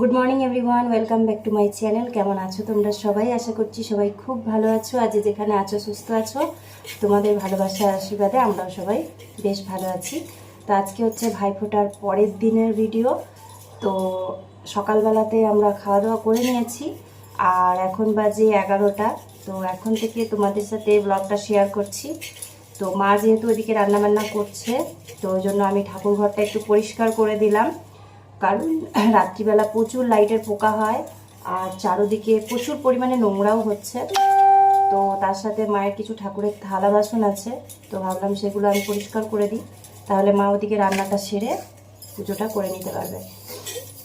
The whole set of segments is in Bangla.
Good morning everyone welcome back to my channel কেমন আছো তোমরা সবাই? আশা করছি সবাই খুব ভালো আছো। আজ যেখানে আছো, সুস্থ আছো, তোমাদের ভালোবাসার আশীর্বাদে আমরাও সবাই বেশ ভালো আছি। তো আজকে হচ্ছে ভাইফোঁটার পরের দিনের ভিডিও তো সকালবেলাতে আমরা খাওয়া দাওয়া করে নিয়েছি। আর এখন বাজে এগারোটা। তো এখন থেকে তোমাদের সাথে ব্লগটা শেয়ার করছি। তো মা যেহেতু ওইদিকে রান্নাবান্না করছে, তো ওই জন্য আমি ঠাকুর ঘরটা একটু পরিষ্কার করে দিলাম। কারণ রাত্রিবেলা প্রচুর লাইটের পোকা হয় আর চারোদিকে প্রচুর পরিমাণে নোংরাও হচ্ছে। তো তার সাথে মায়ের কিছু ঠাকুরের থালা বাসন আছে, তো ভাবলাম সেগুলো আমি পরিষ্কার করে দিই। তাহলে মা ওদিকে রান্নাটা সেরে পুজোটা করে নিতে পারবে।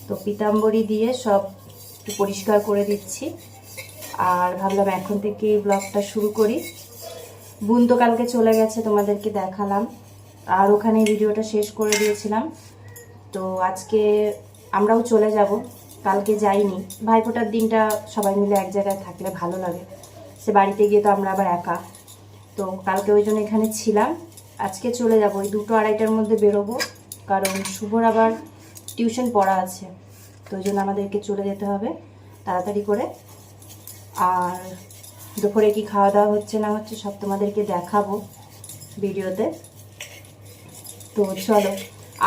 তো পিতাম্বরী দিয়ে সব পরিষ্কার করে দিচ্ছি। আর ভাবলাম এখন থেকে ব্লগটা শুরু করি। বোন তো কালকে চলে গেছে তোমাদেরকে দেখালাম। আর ওখানে ভিডিওটা শেষ করে দিয়েছিলাম। তো আজকে আমরাও চলে যাব। কালকে যাইনি। ভাইফোঁটার দিনটা সবাই মিলে এক জায়গায় থাকলে ভালো লাগে। সে বাড়িতে গিয়ে তো আমরা আবার একা। তো কালকে ওই জন্য এখানে ছিলাম। আজকে চলে যাব। ওই দুটো আড়াইটার মধ্যে বেরোবো। কারণ শুভর আবার টিউশন পড়া আছে। তো ওই জন্য আমাদেরকে চলে যেতে হবে তাড়াতাড়ি করে। আর দুপুরে কি খাওয়া দাওয়া হচ্ছে না হচ্ছে সব তোমাদেরকে দেখাবো ভিডিওতে। তো চলো।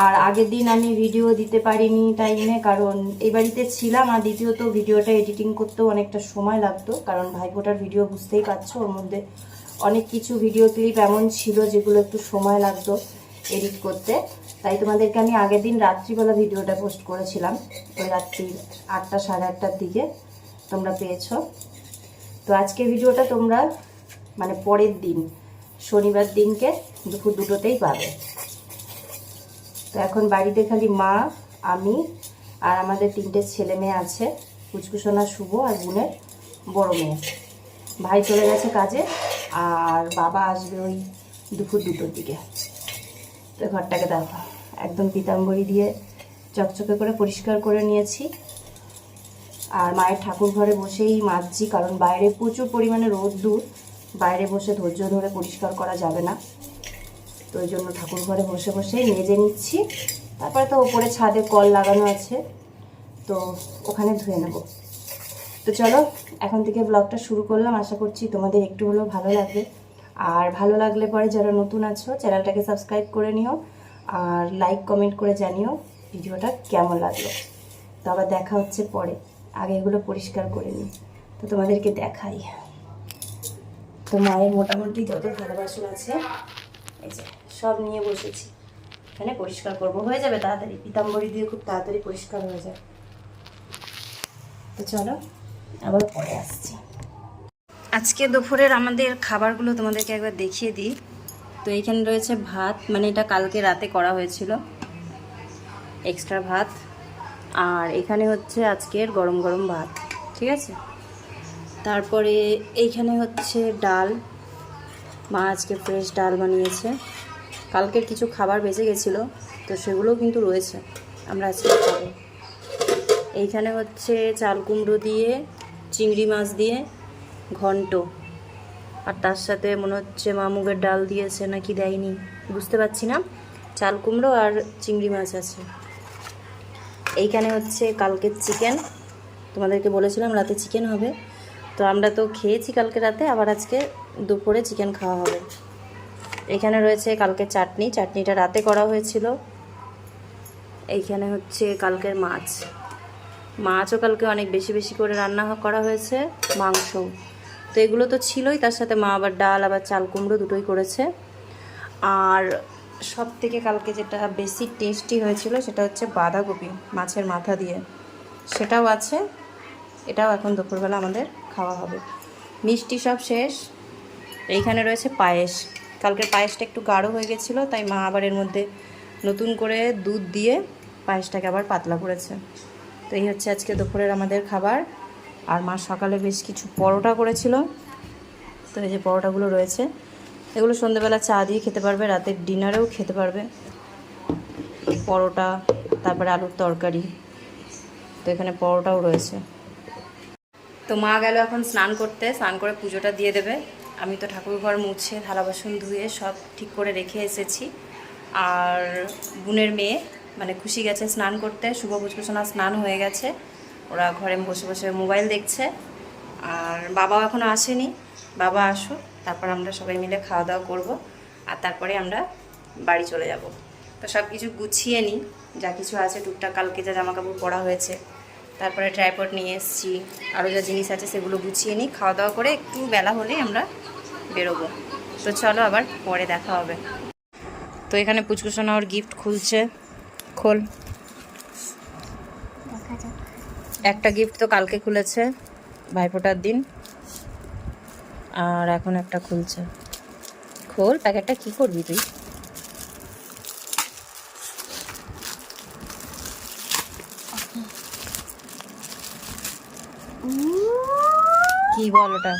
আর আগের দিন আমি ভিডিও দিতে পারিনি টাইমে কারণ এই বাড়িতে ছিলাম আর দ্বিতীয়ত ভিডিওটা এডিটিং করতেও অনেকটা সময় লাগতো, কারণ ভাইফোঁটার ভিডিও বুঝতেই পারছ ওর মধ্যে অনেক কিছু ভিডিও ক্লিপ এমন ছিল যেগুলো একটু সময় লাগতো এডিট করতে। তাই তোমাদেরকে আমি আগের দিন রাত্রিবেলা ভিডিওটা পোস্ট করেছিলাম, ওই রাত্রি আটটা সাড়ে আটটার দিকে তোমরা পেয়েছ। তো আজকে ভিডিওটা তোমরা মানে পরের দিন, শনিবার দিনকে দুপুর দুটোতেই পাবে। তো এখন বাড়িতে খালি মা, আমি আর আমাদের তিনটে ছেলে মেয়ে আছে কুচকুসোনা শুভ আর বোনের বড় মেয়ে। ভাই চলে গেছে কাজে আর বাবা আসবে ওই দুপুর দুটোর দিকে। তো ঘরটাকে দেখো, একদম পিতাম্বরী দিয়ে চকচকে করে পরিষ্কার করে নিয়েছি। আর মায়ের ঠাকুর ঘরে বসেই মাজছি, কারণ বাইরে প্রচুর পরিমাণে রোদ দূর, বাইরে বসে ধৈর্য ধরে পরিষ্কার করা যাবে না। তো ওই জন্য ঠাকুর ঘরে বসে বসেই মেজে নিচ্ছি। তারপরে তো ওপরে ছাদে কল লাগানো আছে। তো ওখানে ধুয়ে নেব। তো চলো, এখন থেকে ব্লগটা শুরু করলাম। আশা করছি তোমাদের একটু হলেও ভালো লাগবে। আর ভালো লাগলে পরে যারা নতুন আছো, চ্যানেলটাকে সাবস্ক্রাইব করে নিও। আর লাইক কমেন্ট করে জানিও ভিডিওটা কেমন লাগল। তো আবার দেখা হচ্ছে পরে। আগে এগুলো পরিষ্কার করে নিই। তো তোমাদেরকে দেখাই। তো মায়ের মোটামুটি যত ভালোবাসন আছে, এই যে। সব নিয়ে বসেছি। এখানে পরিষ্কার করব। হয়ে যাবে তাড়াতাড়ি। পিতাম্বরী দিয়ে খুব তাড়াতাড়ি পরিষ্কার হয়ে যায়। তো চলো, আবার পরে আসছি। আজকে দুপুরের আমাদের খাবারগুলো তোমাদেরকে একবার দেখিয়ে দিই। তো এইখানে রয়েছে ভাত মানে এটা কালকে রাতে করা হয়েছিল। এক্সট্রা ভাত। আর এখানে হচ্ছে আজকের গরম গরম ভাত, ঠিক আছে? তারপরে এইখানে হচ্ছে ডাল। মা আজকে ফ্রেশ ডাল বানিয়েছে। কালকের কিছু খাবার বেঁচে গেছিল, তো সেগুলোও কিন্তু রয়েছে। আমরা আজকে খাব। এইখানে হচ্ছে চাল কুমড়ো দিয়ে, চিংড়ি মাছ দিয়ে, ঘন্ট। আর তার সাথে মনে হচ্ছে মা মুগের ডাল দিয়েছে নাকি দেয়নি, বুঝতে পারছি না। চাল কুমড়ো আর চিংড়ি মাছ আছে। এইখানে হচ্ছে কালকের চিকেন। তোমাদেরকে বলেছিলাম রাতে চিকেন হবে। তো আমরা তো খেয়েছি কালকে রাতে, আবার আজকে দুপুরে চিকেন খাওয়া হবে। এখানে রয়েছে কালকে চাটনি। চাটনিটা রাতে করা হয়েছিল। এইখানে হচ্ছে কালকের মাছ। মাছও কালকে অনেক বেশি বেশি করে রান্না করা হয়েছে। মাংস। তো এগুলো তো ছিলই, তার সাথে মা আবার ডাল, আবার চাল কুমড়ো দুটোই করেছে। আর সব থেকে কালকে যেটা বেশি টেস্টি হয়েছিল সেটা হচ্ছে বাঁধাকপি মাছের মাথা দিয়ে। সেটাও আছে। এটাও এখন দুপুরবেলা আমাদের খাওয়া হবে। মিষ্টি সব শেষ। এইখানে রয়েছে পায়েস। কালকের পায়েসটা একটু গাঢ় হয়ে গেছিল, তাই মা আবার এর মধ্যে নতুন করে দুধ দিয়ে পায়েসটাকে আবার পাতলা করেছে। তো এই হচ্ছে আজকে দুপুরের আমাদের খাবার। আর মা সকালে বেশ কিছু পরোটা করেছিল। তো এই যে পরোটাগুলো রয়েছে, এগুলো সন্ধ্যেবেলা চা দিয়ে খেতে পারবে, রাতের ডিনারেও খেতে পারবে। পরোটা, তারপরে আলুর তরকারি, তো এখানে পরোটাও রয়েছে। তো মা গেল এখন স্নান করতে, স্নান করে পুজোটা দিয়ে দেবে। আমি তো ঠাকুর ঘর মুছে, থালা বাসন ধুয়ে সব ঠিক করে রেখে এসেছি। আর বোনের মেয়ে মানে খুশি গেছে স্নান করতে, শুভ পুষ্পসোনা স্নান হয়ে গেছে। ওরা ঘরে বসে বসে মোবাইল দেখছে। আর বাবাও এখনও আসেনি। বাবা আসুক, তারপর আমরা সবাই মিলে খাওয়া দাওয়া করব। আর তারপরে আমরা বাড়ি চলে যাব। তো সব কিছু গুছিয়ে নিই। যা কিছু আছে টুকটাক, কালকে যা জামা কাপড় পরা হয়েছে। তারপরে ট্রাইপড নিয়ে এসেছি। আরও যা জিনিস আছে সেগুলো গুছিয়ে নিই। খাওয়া দাওয়া করে একটু বেলা হলেই আমরা বেরোবো। তো চলো আবার পরে দেখা হবে। তো এখানে পুচকুসোনা ওর গিফট খুলছে। খোল। একটা গিফট তো কালকে খুলেছে ভাইফোঁটার দিন। আর এখন একটা খুলছে। খোল প্যাকেটটা কি করবি তুই? কি বল ওটা?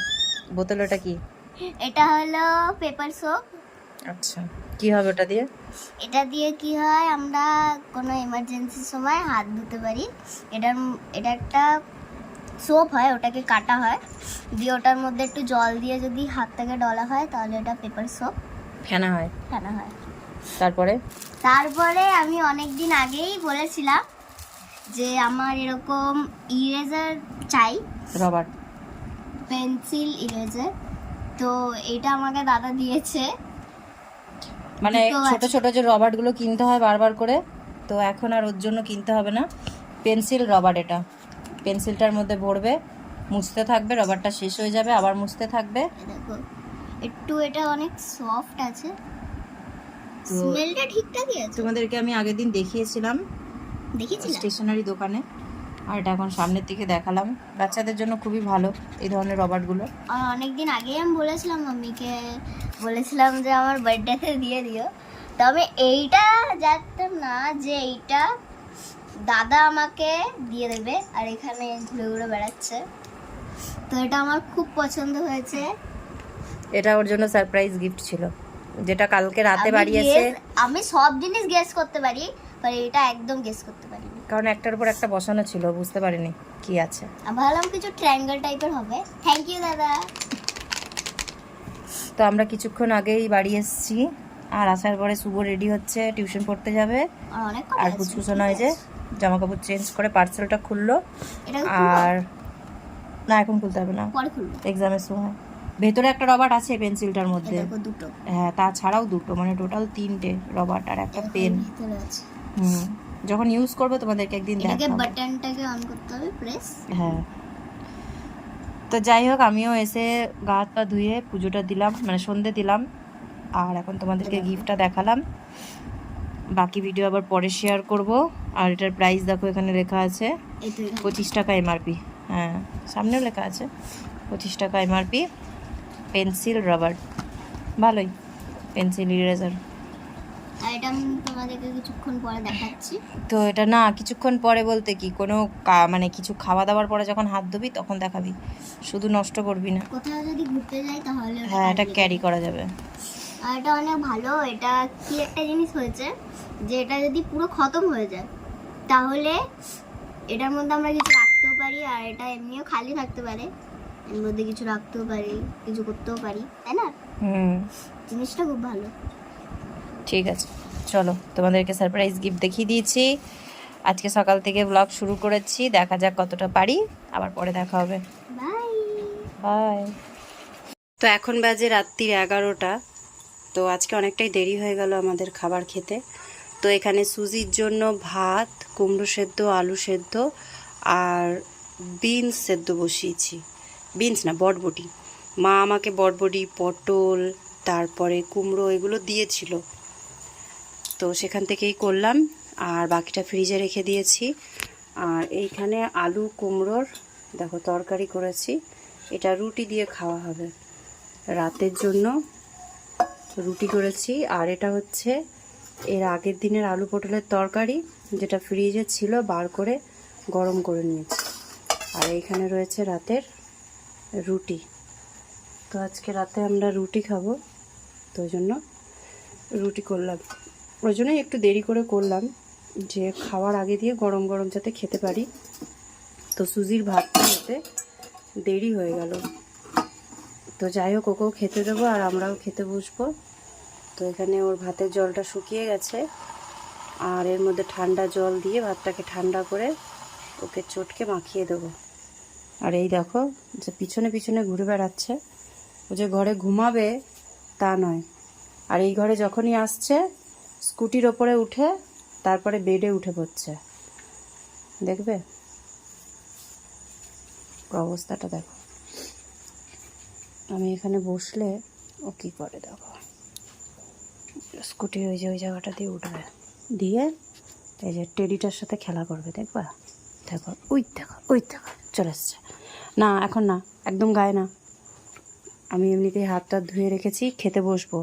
বোতল ওটা কি? এটা হলো পেপার সোপ। আচ্ছা কি হবে ওটা দিয়ে? এটা দিয়ে কি হয় আমরা কোনো এমার্জেন্সির সময় হাত ধুতে পারি। এটার ম- এটা একটা সোপ হয় ওটাকে কাটা হয়। দিয়ে ওটার মধ্যে একটু জল দিয়ে যদি হাতটাকে ডলা হয় তাহলে এটা পেপার সোপ। ফেনা হয়? ফেনা হয়। তারপরে? তারপরে আমি অনেক দিন আগেই বলেছিলাম যে আমার এরকম ইরেজার চাই। Rubber pencil eraser. তো এটা আমাকে দাদা দিয়েছে। মানে ছোট ছোট যে রবারগুলো কিনতে হয় বারবার করে তো এখন আর ওর জন্য কিনতে হবে না। পেন্সিল রবার এটা। পেন্সিলটার মধ্যে ভরবে মুছতে থাকবে রবারটা শেষ হয়ে যাবে আবার মুছতে থাকবে। দেখো একটু এটা অনেক সফট আছে। স্মেলটা ঠিকঠাকই আছে। তোমাদেরকে আমি আগের দিন দেখিয়েছিলাম দেখেছিলাম স্টেশনারি দোকানে। আর এটা এখন সামনের দিকে দেখালাম। বাচ্চাদের জন্য খুবই ভালো এই ধরনের রবারগুলো। আর অনেকদিন আগেই আমি বলেছিলাম মাম্মিকে বলেছিলাম যে আমার বার্থডেতে দিয়ে দিও। তবে এইটা জানতাম না যে এইটা দাদা আমাকে দিয়ে দেবে আর এখানে ঘুরে ঘুরে বেড়াচ্ছে। তো এটা আমার খুব পছন্দ হয়েছে। এটা ওর জন্য সারপ্রাইজ গিফট ছিল যেটা কালকে রাতে বাড়ি এসে আমি সব জিনিস গেস করতে পারি আর এটা একদম গেস করতে পারিনি। কারণ একটার উপর একটা বসানো ছিল বুঝতে পারিনি কি আছে। ভাবলাম কিছু ট্রায়াঙ্গেল টাইপের হবে। থ্যাংক ইউ দাদা। তো আমরা কিছুক্ষণ আগেই বাড়ি এসেছি আর আসার পরে শুভ রেডি হচ্ছে টিউশন পড়তে যাবে। আর অনেক আর কুচকুচো নয় যে জামা কাপড় চেঞ্জ করে পার্সেলটা খুললো। আর না এখন খুলতে হবে না। পরে খুলবো। এক্সামের সময়। ভেতরে একটা রবার আছে পেন্সিলটার মধ্যে। হ্যাঁ তাছাড়াও দুটো মানে টোটাল তিনটে রবার আর একটা পেন। হুম। যখন ইউজ করব তোমাদেরকে একদিন এটাকে দেখাবো। বাটনটাকে অন করতে হবে প্রেস হ্যাঁ। তো যাই হোক আমিও এসে গা হাত পা ধুয়ে পুজোটা দিলাম মানে সন্ধে দিলাম আর এখন তোমাদেরকে গিফটটা দেখালাম। বাকি ভিডিও আবার পরে শেয়ার করব আর এটার প্রাইস দেখো এখানে লেখা আছে। পঁচিশ টাকা এমআরপি হ্যাঁ সামনেও লেখা আছে পঁচিশ টাকা এমআরপি পেন্সিল রাবার ভালোই পেন্সিল ইরেজার আর এটা আমি তোমাদেরকে কিছুক্ষণ পরে দেখাচ্ছি। তো এটা না কিছুক্ষণ পরে বলতে কি কোনো মানে কিছু খাওয়া দাওয়ার পরে যখন হাত ধুবি তখন দেখাবি। শুধু নষ্ট করবি না। কোথাও যদি ঘুরতে যাই তাহলে হ্যাঁ এটা ক্যারি করা যাবে। আর এটা অনেক ভালো এটা কি একটা জিনিস হয়েছে যে এটা যদি পুরো খতম হয়ে যায় তাহলে এটার মধ্যে আমরা কিছু রাখতেও পারি আর এটা এমনিও খালি থাকতে পারে। এর মধ্যে কিছু রাখতেও পারি কিছু করতেও পারি তাই না? হুম। জিনিসটা খুব ভালো। ঠিক আছে। চলো, তোমাদেরকে সারপ্রাইজ গিফট দেখিয়ে দিয়েছি। আজকে সকাল থেকে ব্লগ শুরু করেছি, দেখা যাক কতটা পারি। আবার পরে দেখা হবে। তো এখন বাজে রাত্রির এগারোটা। তো আজকে অনেকটাই দেরি হয়ে গেল আমাদের খাবার খেতে। তো এখানে সুজির জন্য ভাত, কুমড়ো সেদ্ধ, আলু সেদ্ধ আর বিনস সেদ্ধ বসিয়েছি। বিনস না, বটবটি। মা আমাকে বটবটি, পটল, তারপরে কুমড়ো এগুলো দিয়েছিল। তো সেখান থেকেই করলাম, আর বাকিটা ফ্রিজে রেখে দিয়েছি। আর এইখানে আলু, কুমড়োর, দেখো তরকারি করেছি। এটা রুটি দিয়ে খাওয়া হবে। রাতের জন্য রুটি করেছি, আর এটা হচ্ছে এর আগের দিনের আলু পটলের তরকারি, যেটা ফ্রিজে ছিল, বার করে গরম করে নিয়েছি। আর এইখানে রয়েছে রাতের রুটি। তো আজকে রাতে আমরা রুটি খাব, তো জন্য রুটি করলাম। ওই জন্যই একটু দেরি করে করলাম যে খাওয়ার আগে দিয়ে গরম গরম যাতে খেতে পারি। তো সুজির ভাতটা হতে দেরি হয়ে গেল। তো যাই হোক, ওকেও খেতে দেবো আর আমরাও খেতে বসবো। তো এখানে ওর ভাতের জলটা শুকিয়ে গেছে। আর এর মধ্যে ঠান্ডা জল দিয়ে ভাতটাকে ঠান্ডা করে ওকে চটকে মাখিয়ে দেবো। আর এই দেখো যে পিছনে পিছনে ঘুরে বেড়াচ্ছে। ও যে ঘরে ঘুমাবে তা নয়। আর এই ঘরে যখনই আসছে স্কুটির ওপরে উঠে তারপরে বেডে উঠে পড়ছে। দেখবে? অবস্থাটা দেখো। আমি এখানে বসলে ও কি করে দেখো? স্কুটির ওই যে ওই জায়গাটা দিয়ে উঠবে। দিয়ে এই যে টেডিটার সাথে খেলা করবে, দেখবা? দেখো, ওই দেখো ওই দেখো, চলে এসছে। না, এখন না, একদম গায়ে না। আমি এমনিতেই হাত টাত ধুয়ে রেখেছি, খেতে বসবো।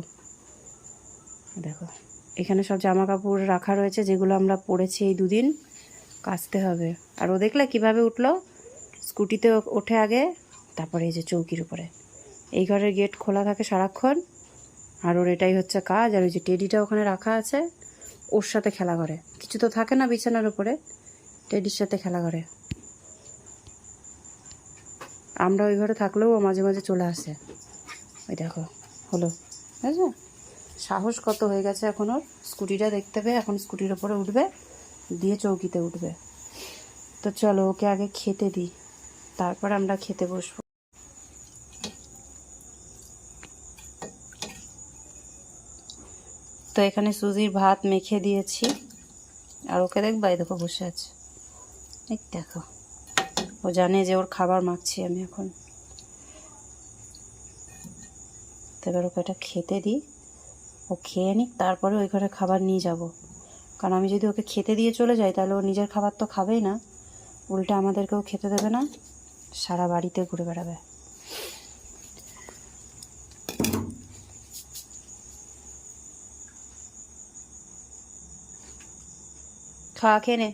দেখো। এখানে সব জামা কাপড় রাখা রয়েছে, যেগুলো আমরা পরেছি এই দুদিন। কাচতে হবে। আর ও দেখলে কীভাবে উঠল? স্কুটিতে ওঠে আগে, তারপরে এই যে চৌকির উপরে। এই ঘরের গেট খোলা থাকে সারাক্ষণ। আর ওর এটাই হচ্ছে কাজ। আর ওই যে টেডিটা ওখানে রাখা আছে, ওর সাথে খেলা করে। কিছু তো থাকে না বিছানার উপরে, টেডির সাথে খেলা করে। আমরা ওই ঘরে থাকলেও মাঝে মাঝে চলে আসে। ওই দেখো, হলো। বুঝছ সাহস কত হয়ে গেছে এখন ওর? স্কুটিটা দেখতে পেয়ে এখন স্কুটির ওপরে উঠবে, দিয়ে চৌকিতে উঠবে। তো চলো, ওকে আগে খেতে দিই। তারপর আমরা খেতে বসবো। তো এখানে সুজির ভাত মেখে দিয়েছি। আর ওকে দেখবা, এই দেখো বসে আছে। এই দেখো, ও জানে যে ওর খাবার মাখছি আমি এখন। তো এবার ওকে এটা খেতে দিই। ও খেয়ে নিক, তারপরে ওই ঘরে খাবার নিয়ে যাব। কারণ আমি যদি ওকে খেতে দিয়ে চলে যাই, তাহলে ও নিজের খাবার তো খাবেই না। উল্টে আমাদেরকেও খেতে দেবে না, সারা বাড়িতে ঘুরে বেড়াবে। খা, খেয়ে নে।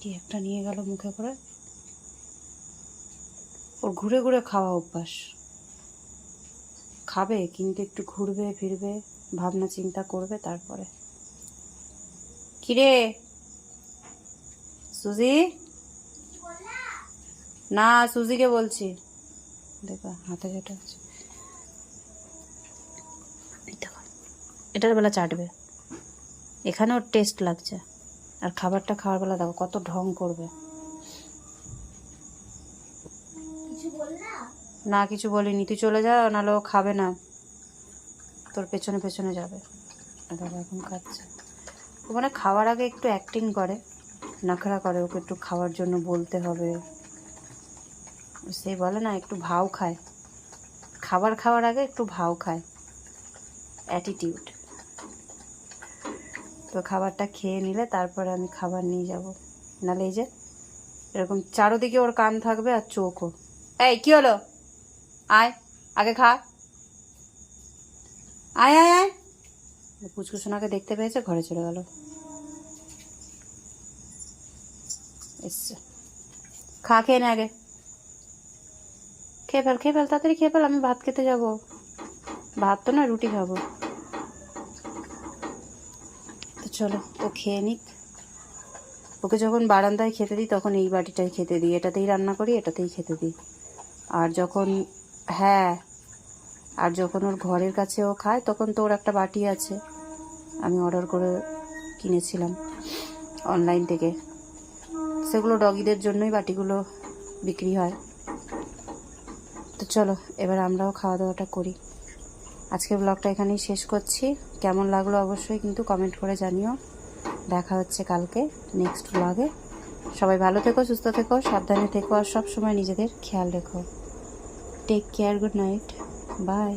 কি একটা নিয়ে গেল মুখে করে। ওর ঘুরে ঘুরে খাওয়া অভ্যাস। খাবে, কিন্তু একটু ঘুরবে, ফিরবে, ভাবনা চিন্তা করবে তারপরে। কিরে? সুজি? না, সুজিকে বলছি। দেখো, হাতে যেটা আছে। এটার বেলা চাটবে। এখানে ওর টেস্ট লাগছে। আর খাবারটা খাওয়ার বেলা দেখো কত ঢং করবে। না? কিছু বলিনি। তুই চলে যা নাহলে ও খাবে না। তোর পেছনে পেছনে যাবে। দেখো এখন খাচ্ছে ও মানে খাওয়ার আগে একটু অ্যাক্টিং করে। নাখরা করে ওকে একটু খাওয়ার জন্য বলতে হবে। সে বলে না একটু ভাও খায়। খাবার খাওয়ার আগে একটু ভাও খায়। অ্যাটিটিউড তো খাবারটা খেয়ে নিলে তারপরে আমি খাবার নিয়ে যাব। নাহলে এই যে, এরকম চারোদিকে ওর কান থাকবে আর চোখও। এই, কি হলো? আয়, আগে খা। আয় আয় আয়। পুচকু সোনাকে দেখতে পেয়েছে, ঘরে চলে গেল। এসছে। খা, খেয়ে নে আগে। খেয়ে ফেল খেয়ে ফেল, তাড়াতাড়ি খেয়ে ফেল, আমি ভাত খেতে যাব। ভাত তো না রুটি খাব তো চলো, ও খেয়ে নিক। ওকে যখন বারান্দায় খেতে দিই, তখন এই বাটিটাই খেতে দিই। এটাতেই রান্না করি, এটাতেই খেতে দিই। আর যখন হ্যাঁ আর যখন ওর ঘরের কাছে ও খায়, তখন তো ওর একটা বাটি আছে। আমি অর্ডার করে কিনেছিলাম অনলাইন থেকে। সেগুলো ডগিদের জন্যই বাটিগুলো বিক্রি হয়। তো চলো, এবার আমরাও খাওয়া দাওয়াটা করি। আজকের ব্লগটা এখানেই শেষ করছি। কেমন লাগল অবশ্যই কিন্তু কমেন্ট করে জানিও। দেখা হচ্ছে কালকে নেক্সট ব্লগে সবাই ভালো থেকো, সুস্থ থেকো, সাবধানে থেকো, আর সব সময় নিজেদের খেয়াল রেখো। Take care good night bye